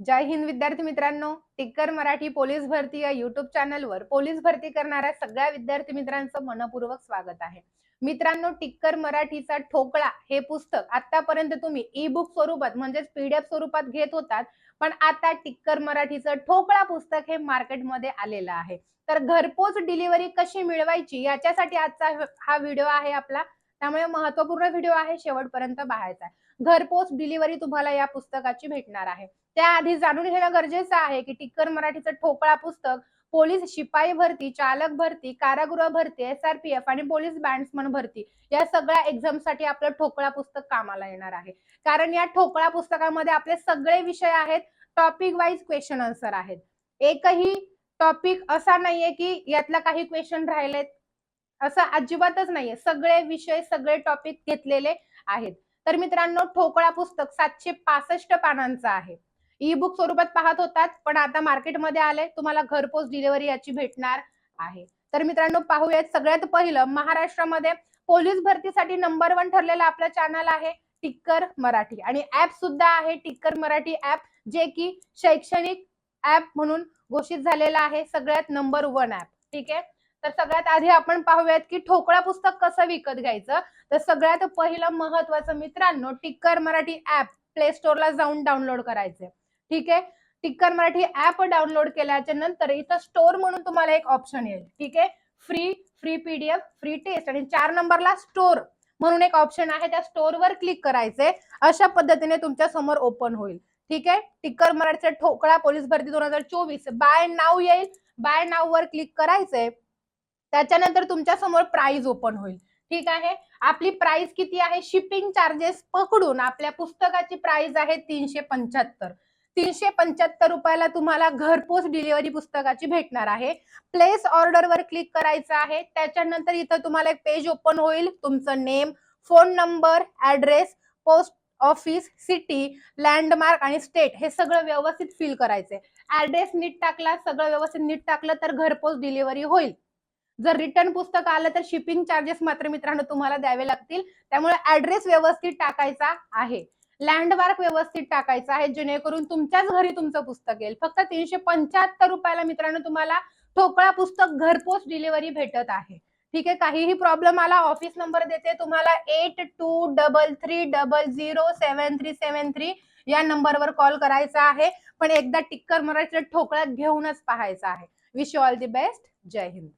जय हिंद विद्यार्थी मित्रांनो. टिक्कर मराठी पोलीस भरती या युट्यूब चॅनलवर पोलीस भरती करणाऱ्या सगळ्या विद्यार्थी मित्रांचं मनपूर्वक स्वागत आहे. मित्रांनो टिक्कर मराठीचा ठोकळा हे पुस्तक आतापर्यंत तुम्ही ई बुक स्वरूपात म्हणजेच पीडीएफ स्वरूपात घेत होतात पण आता टिक्कर मराठीचं ठोकळा पुस्तक हे मार्केटमध्ये आलेलं आहे. तर घरपोच डिलिव्हरी कशी मिळवायची याच्यासाठी आजचा हा व्हिडिओ आहे आपला. त्यामुळे महत्त्वपूर्ण व्हिडिओ आहे शेवटपर्यंत पाहायचा आहे. घरपोच डिलिव्हरी तुम्हाला या पुस्तकाची भेटणार आहे. त्याआधी जाणून घेणं गरजेचं आहे की टिक्कर मराठीचं ठोकळा पुस्तक पोलीस शिपाई भरती चालक भरती कारागृह भरती एस आर पी एफ आणि पोलीस बँड्समन भरती या सगळ्या एक्झामसाठी आपलं ठोकळा पुस्तक कामाला येणार आहे. कारण या ठोकळा पुस्तकामध्ये आपले सगळे विषय आहेत टॉपिक वाईज क्वेश्चन आन्सर आहेत. एकही टॉपिक असा नाहीये की यातला काही क्वेश्चन राहिलेत. असं अजिबातच नाहीये. सगळे विषय सगळे टॉपिक घेतलेले आहेत. तर मित्रांनो ठोकळा पुस्तक सातशे पासष्ट पानांचं आहे. ई बुक स्वरूपात पाहत होतात पण आता मार्केटमध्ये आले तुम्हाला घरपोच डिलिव्हरी याची भेटणार आहे. तर मित्रांनो पाहूयात सगळ्यात पहिलं महाराष्ट्रामध्ये पोलीस भरतीसाठी नंबर वन ठरलेलं आपलं चॅनल आहे टिक्कर मराठी. आणि ऍप सुद्धा आहे टिक्कर मराठी ऍप जे की शैक्षणिक ऍप म्हणून घोषित झालेला आहे सगळ्यात नंबर वन ऍप ठीक आहे? तर सगळ्यात आधी आपण पाहूयात की ठोकळा पुस्तक कसं विकत घ्यायचं? तर सगळ्यात पहिलं महत्वाचं मित्रांनो टिक्कर मराठी ऍप प्ले स्टोअरला जाऊन डाउनलोड करायचे ठीक आहे? टिक्कर मराठी ऍप डाउनलोड केल्याच्यानंतर इथं स्टोअर म्हणून तुम्हाला एक ऑप्शन येईल. ठीक आहे? Free free PDF free test आणि चार नंबरला स्टोअर म्हणून एक ऑप्शन आहे. त्या स्टोअरवर क्लिक करायचे अशा पद्धतीने तुमच्यासमोर ओपन होईल. ठीक आहे? टिक्कर मराठीचा ठोकळा पोलीस भरती दोन हजार चोवीस. बाय नाव येईल. बाय नाव वर क्लिक करायचंय. त्याच्यानंतर तुमच्यासमोर प्राइज ओपन होईल. ठीक आहे? आपली प्राइस किती आहे? शिपिंग चार्जेस पकडून आपल्या पुस्तकाची प्राइस आहे तीनशे पंच्याहत्तर. तीनशे पंच्याहत्तर रुपयाला तुम्हाला घरपोच डिलिव्हरी पुस्तकाची भेटणार आहे. प्लेस ऑर्डर वर क्लिक करायचं आहे. त्याच्यानंतर इथं तुम्हाला एक पेज ओपन होईल. तुमचं name phone number address post office city landmark आणि स्टेट हे सगळं व्यवस्थित फिल करायचंय. ऍड्रेस नीट टाकला सगळं व्यवस्थित नीट टाकलं तर घरपोच डिलिव्हरी होईल. जर रिटर्न पुस्तक आलं तर शिपिंग चार्जेस मात्र मित्रांनो तुम्हाला द्यावे लागतील. त्यामुळे ऍड्रेस व्यवस्थित टाकायचा आहे. लँडमार्क व्यवस्थित टाकायचा आहे जेणेकरून तुमच्याच घरी तुमचं पुस्तक येईल. फक्त तीनशे पंच्याहत्तर रुपयाला मित्रांनो तुम्हाला ठोकळा पुस्तक घरपोच डिलिव्हरी भेटत आहे. ठीक आहे काहीही प्रॉब्लेम आला ऑफिस नंबर देते तुम्हाला eight two double three double zero seven three seven three या नंबरवर कॉल करायचा आहे. पण एकदा टिक्कर मराठीचा ठोकळ्यात घेऊनच पाहायचा आहे. Wish you all the best Jai Hind.